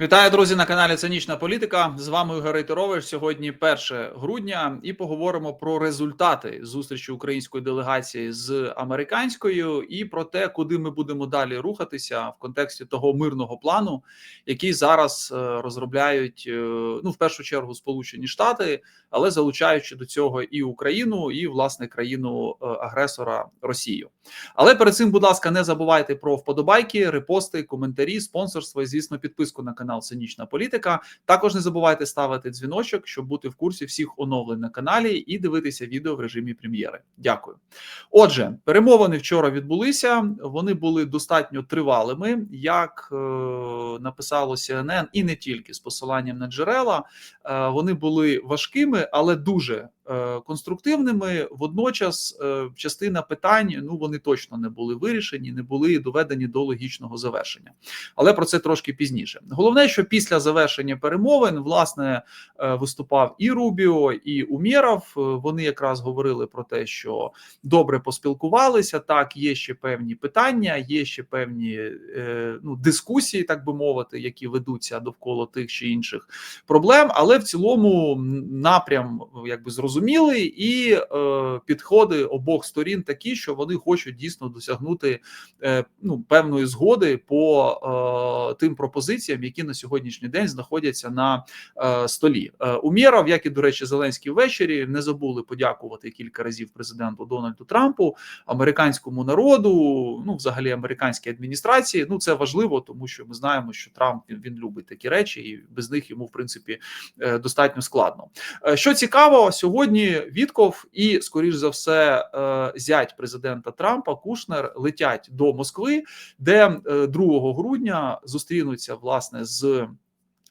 Вітаю, друзі, на каналі Цинічна Політика. З вами Ігор Рейтерович. Сьогодні 1 грудня, і поговоримо про результати зустрічі української делегації з американською і про те, куди ми будемо далі рухатися в контексті того мирного плану, який зараз е, розробляють е, ну в першу чергу Сполучені Штати, але залучаючи до цього і Україну, і власне країну е, агресора Росію. Але перед цим, будь ласка, не забувайте про вподобайки, репости, коментарі, спонсорство і звісно, підписку на канал Цинічна Політика. Також не забувайте ставити дзвіночок, щоб бути в курсі всіх оновлень на каналі і дивитися відео в режимі прем'єри. Дякую. Отже, перемовини вчора відбулися. Вони були достатньо тривалими, як е, написало CNN, і не тільки з посиланням на джерела. Е, вони були важкими, але дуже конструктивними. Водночас, е, частина питань ну вони точно не були вирішені, не були доведені до логічного завершення. Але про це трошки пізніше. Головне, що після завершення перемовин власне е, виступав і Рубіо, і Умєров. Е, Вони якраз говорили про те, що добре поспілкувалися. Так, є ще певні питання, є ще певні е, ну дискусії, так би мовити, які ведуться довкола тих чи інших проблем. Але в цілому напрям якби зрозумілий, і е, підходи обох сторін такі, що вони хочуть дійсно досягнути е, ну певної згоди по е, тим пропозиціям, які на сьогоднішній день знаходяться на е, столі. Е, Умєров, як і до речі, Зеленський ввечері не забули подякувати кілька разів президенту Дональду Трампу, американському народу, ну взагалі американській адміністрації. Ну це важливо, тому що ми знаємо, що Трамп він, він любить такі речі, і без них йому в принципі е, достатньо складно. Е, Що цікаво, сьогодні Вітков і, скоріш за все, е, зять президента Трампа Кушнер летять до Москви, де е, 2 грудня зустрінуться власне з.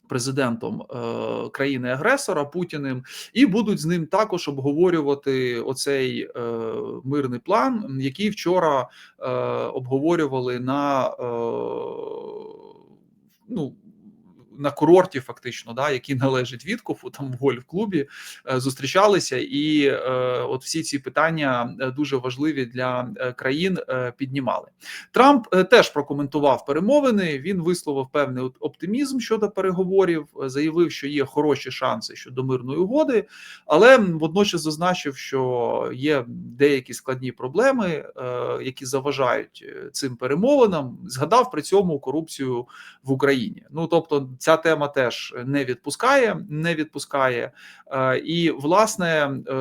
Президентом е, країни-агресора Путіним і будуть з ним також обговорювати оцей е, мирний план, який вчора е, обговорювали на е, ну на курорті, фактично, да, який належить Віткофу, там в гольф-клубі е, зустрічалися, і е, от всі ці питання е, дуже важливі для країн е, піднімали. Трамп е, теж прокоментував перемовини. Він висловив певний оптимізм щодо переговорів, заявив, що є хороші шанси щодо мирної угоди, але водночас зазначив, що є деякі складні проблеми, е, які заважають цим перемовинам. Згадав при цьому корупцію в Україні. Ну тобто, ця тема теж не відпускає, не відпускає. Е, І власне, е,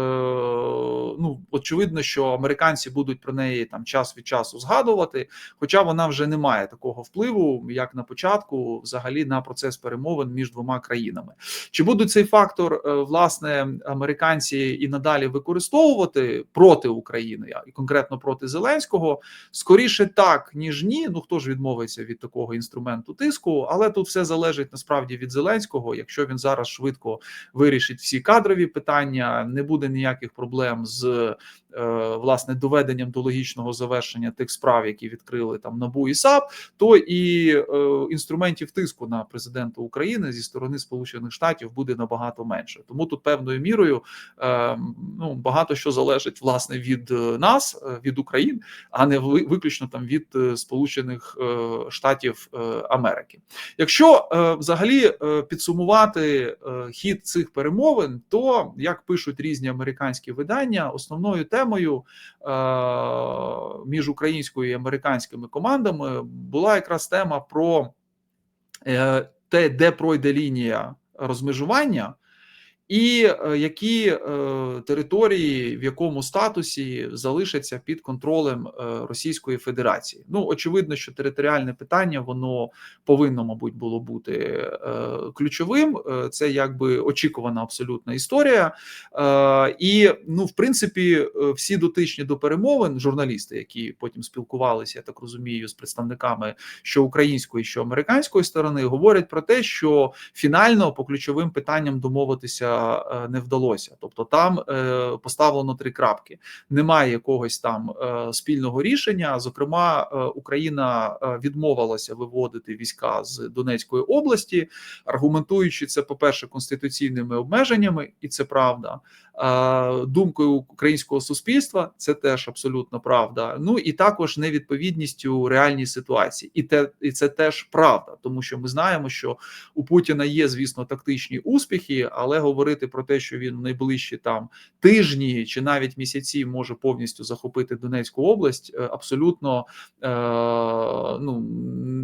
ну очевидно, що американці будуть про неї там час від часу згадувати, хоча вона вже не має такого впливу, як на початку, взагалі на процес перемовин між двома країнами. Чи будуть цей фактор е, власне американці і надалі використовувати проти України, і конкретно проти Зеленського? Скоріше так ніж ні. Ну хто ж відмовиться від такого інструменту тиску, але тут все залежить насправді від Зеленського. Якщо він зараз швидко вирішить всі кадрові питання, не буде ніяких проблем з е, власне доведенням до логічного завершення тих справ, які відкрили там НАБУ і САП, то і е, інструментів тиску на президента України зі сторони Сполучених Штатів буде набагато менше. Тому тут певною мірою е, ну багато що залежить власне від нас, від України, а не виключно там від Сполучених Штатів Америки. Якщо взагалі е, підсумувати е, хід цих перемовин, то як пишуть різні американські видання, основною темою е, між українською і американськими командами була якраз тема про те, де пройде лінія розмежування. І е, які е, території в якому статусі залишаться під контролем е, Російської Федерації? Ну очевидно, що територіальне питання воно повинно, мабуть, було бути ключовим. Це якби очікувана абсолютна історія. І ну, в принципі, всі дотичні до перемовин, журналісти, які потім спілкувалися, я так розумію, з представниками що української, що американської сторони, говорять про те, що фінально по ключовим питанням домовитися не вдалося. Тобто, там е, поставлено три крапки. Немає якогось там е, спільного рішення. Зокрема, е, Україна е, відмовилася виводити війська з Донецької області, аргументуючи це, по перше, конституційними обмеженнями, і це правда. Е, думкою українського суспільства це теж абсолютно правда. Ну і також невідповідністю реальній ситуації, і те і це теж правда, тому що ми знаємо, що у Путіна є, звісно, тактичні успіхи, але говорити про те, що він найближчі там тижні чи навіть місяці може повністю захопити Донецьку область, е, абсолютно е, ну,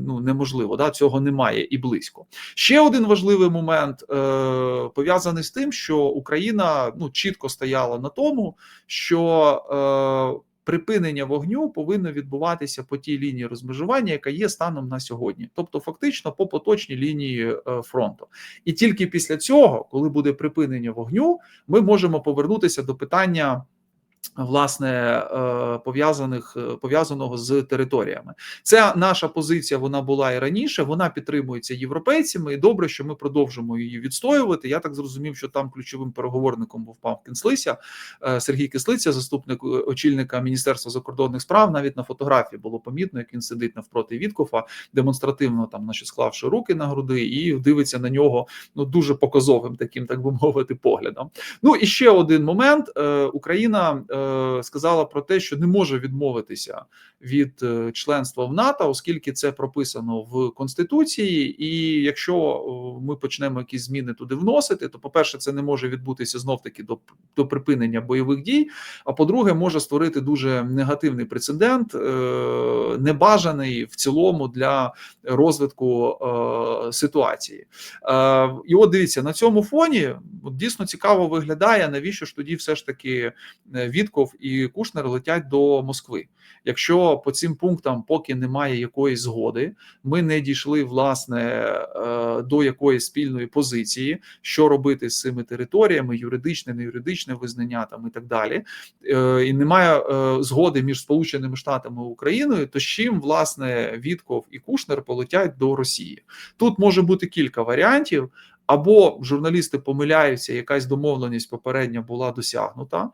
ну неможливо. Да, цього немає і близько. Ще один важливий момент е, пов'язаний з тим, що Україна ну чітко стояла на тому, що е, припинення вогню повинно відбуватися по тій лінії розмежування, яка є станом на сьогодні, тобто фактично по поточній лінії е, фронту. І тільки після цього, коли буде припинення вогню, ми можемо повернутися до питання. Власне, е, пов'язаних е, пов'язаного з територіями, це наша позиція. Вона була і раніше. Вона підтримується європейцями, і добре, що ми продовжимо її відстоювати. Я так зрозумів, що там ключовим переговорником був пан Кислиця, е, Сергій Кислиця, заступник очільника міністерства закордонних справ. Навіть на фотографії було помітно, як він сидить навпроти Віткофа, демонстративно там, значить, склавши руки на груди, і дивиться на нього ну дуже показовим таким, так би мовити, поглядом. Ну і ще один момент: Україна. Е, сказала про те, що не може відмовитися від е, членства в НАТО, оскільки це прописано в конституції. І якщо е, ми почнемо якісь зміни туди вносити, то по перше, це не може відбутися знов таки до, до припинення бойових дій. А по-друге, може створити дуже негативний прецедент, небажаний в цілому для розвитку ситуації. І от дивіться на цьому фоні дійсно цікаво виглядає, навіщо ж тоді все ж таки від. Вітков і Кушнер летять до Москви. Якщо по цим пунктам поки немає якоїсь згоди, ми не дійшли власне е, до якоїсь спільної позиції, що робити з цими територіями, юридичне, не юридичне визнання там і так далі, е, і немає е, згоди між Сполученими Штатами і Україною, то з чим власне Вітков і Кушнер полетять до Росії? Тут може бути кілька варіантів. Або журналісти помиляються, якась домовленість попередня була досягнута, е,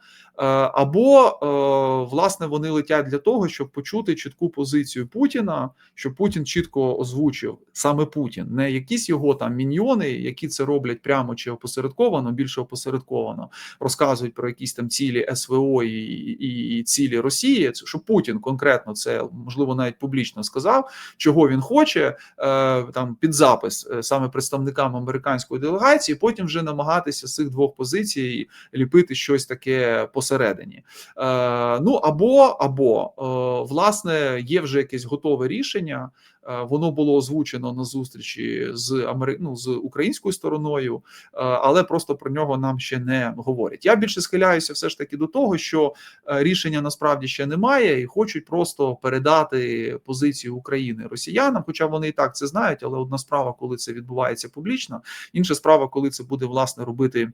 або е, власне вони летять для того, щоб почути чітку позицію Путіна, щоб Путін чітко озвучив саме Путін, не якісь його там міньйони, які це роблять прямо чи опосередковано, більше опосередковано розказують про якісь там цілі СВО і, і, і цілі Росії. Що Путін конкретно це можливо навіть публічно сказав, чого він хоче е, там під запис саме представникам американських американської делегації, потім вже намагатися з цих двох позицій ліпити щось таке посередині. Е, Ну або або е, власне є вже якесь готове рішення. Е, воно було озвучено на зустрічі з Амери... ну, з українською стороною, е, але просто про нього нам ще не говорять. Я більше схиляюся, все ж таки до того, що е, рішення насправді ще немає, і хочуть просто передати позицію України росіянам. Хоча вони і так це знають, але одна справа, коли це відбувається публічно, інша справа, коли це буде власне робити.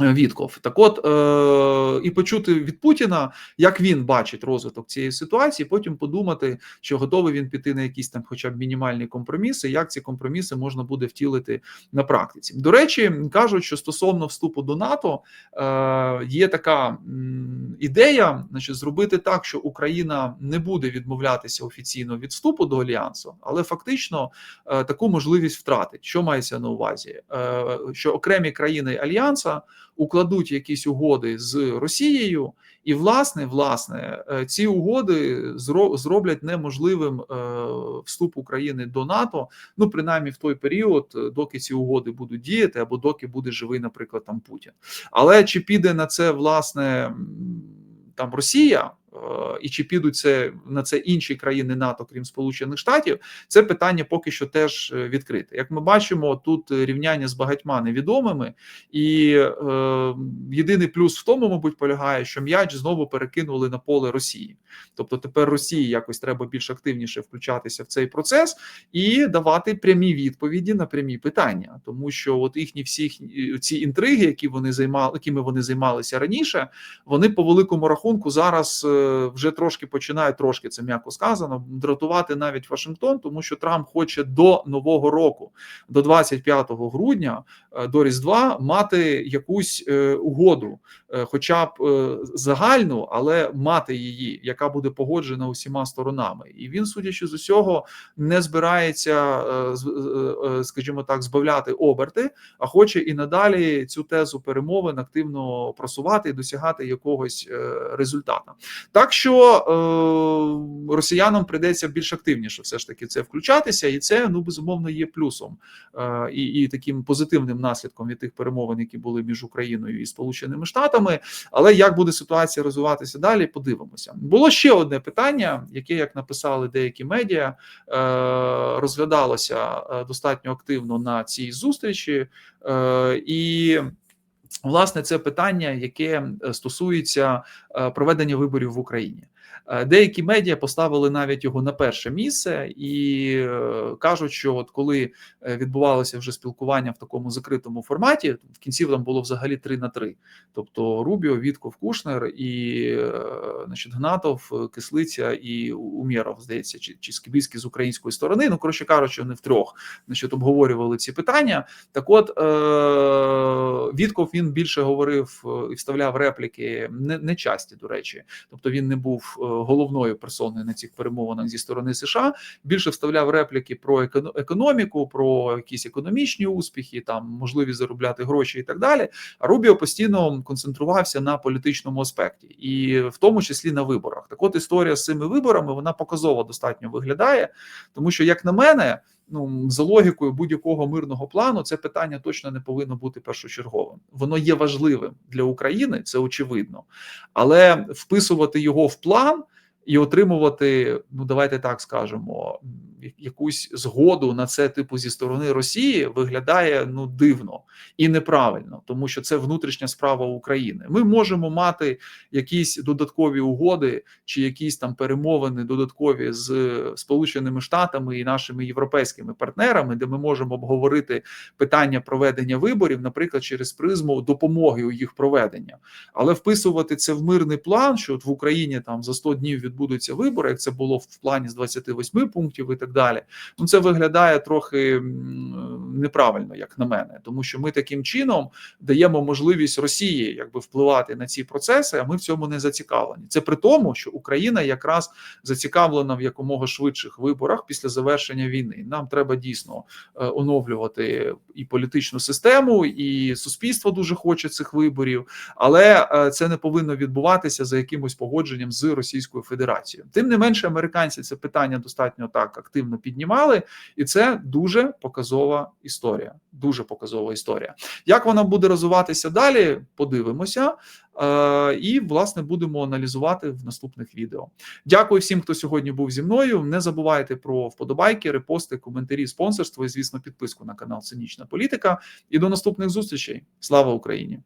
Вітков, так от е, і почути від Путіна, як він бачить розвиток цієї ситуації, потім подумати, чи готовий він піти на якісь там, хоча б мінімальні компроміси, як ці компроміси можна буде втілити на практиці. До речі, кажуть, що стосовно вступу до НАТО е, є така ідея, значить, зробити так, що Україна не буде відмовлятися офіційно від вступу до альянсу, але фактично е, таку можливість втратить. Що мається на увазі? Е, що окремі країни альянса укладуть якісь угоди з Росією, і власне, власне, е, ці угоди зроблять неможливим е, вступ України до НАТО. Ну принаймні в той період, е, доки ці угоди будуть діяти, або доки буде живий, наприклад, там Путін. Але чи піде на це власне там Росія? Е, і чи підуть це на це інші країни НАТО, крім Сполучених Штатів, це питання поки що теж е, відкрите. Як ми бачимо, тут рівняння з багатьма невідомими, і е, єдиний плюс в тому, мабуть, полягає, що м'яч знову перекинули на поле Росії. Тобто тепер Росії якось треба більш активніше включатися в цей процес і давати прямі відповіді на прямі питання, тому що от їхні всі ці інтриги, які вони займали, якими вони займалися раніше, вони по великому рахунку зараз. Вже трошки починає трошки це м'яко сказано, дратувати навіть Вашингтон, тому що Трамп хоче до нового року, до 25 грудня, е, до Різдва мати якусь е, угоду, е, хоча б загальну, але мати її, яка буде погоджена усіма сторонами. І він, судячи з усього, не збирається, скажімо так, збавляти оберти, а хоче і надалі цю тезу перемовин активно просувати і досягати якогось результату. Так що е, росіянам прийдеться більш активніше все ж таки це включатися, і це ну безумовно є плюсом е, і, і таким позитивним наслідком від тих перемовин, які були між Україною і Сполученими Штатами. Але як буде ситуація розвиватися далі? Подивимося. Було ще одне питання, яке, як написали деякі медіа, е, розглядалося достатньо активно на цій зустрічі, і власне це питання, яке е, стосується е, проведення виборів в Україні. Е, Деякі медіа поставили навіть його на перше місце і е, кажуть, що от коли е, відбувалося вже спілкування в такому закритому форматі, в кінці там було взагалі 3 на 3. Тобто Рубіо, Вітков, Кушнер і значить, Гнатов, Кислиця і Умєров, здається, чи, чи Скібіський з української сторони. Ну, коротше кажучи, вони втрьох значить, обговорювали ці питання. Так от Вітков він більше говорив і вставляв репліки не, не часті, до речі. Тобто він не був головною персоною на цих перемовинах зі сторони США. Більше вставляв репліки про економіку, про якісь економічні успіхи, там можливість заробляти гроші і так далі. А Рубіо постійно концентрувався на політичному аспекті, і в тому числі на виборах. Так, от історія з цими виборами вона показово достатньо виглядає, тому що, як на мене. Ну, за логікою будь-якого мирного плану, це питання точно не повинно бути першочерговим. Воно є важливим для України, це очевидно, але вписувати його в план і отримувати, ну давайте так скажемо, якусь згоду на це типу зі сторони Росії виглядає ну дивно і неправильно, тому що це внутрішня справа України. Ми можемо мати якісь додаткові угоди чи якісь там перемовини додаткові з Сполученими Штатами і нашими європейськими партнерами, де ми можемо обговорити питання проведення виборів, наприклад, через призму допомоги у їх проведення. Але вписувати це в мирний план, що от в Україні там за 100 днів відбудуться вибори, як це було в плані з 28 пунктів і так далі. Ну це виглядає трохи неправильно, як на мене, тому що ми таким чином даємо можливість Росії якби впливати на ці процеси, а ми в цьому не зацікавлені. Це при тому, що Україна якраз зацікавлена в якомога швидших виборах після завершення війни. Нам треба дійсно е, оновлювати і політичну систему, і суспільство дуже хоче цих виборів, але е, це не повинно відбуватися за якимось погодженням з Російською Федерацією. Тим не менше, американці це питання достатньо так активно піднімали, і це дуже показова історія. Дуже показова історія. Як вона буде розвиватися далі? Подивимося. Е, І власне будемо аналізувати в наступних відео. Дякую всім, хто сьогодні був зі мною. Не забувайте про вподобайки, репости, коментарі, спонсорство і, звісно, підписку на канал Цинічна Політика. І до наступних зустрічей. Слава Україні!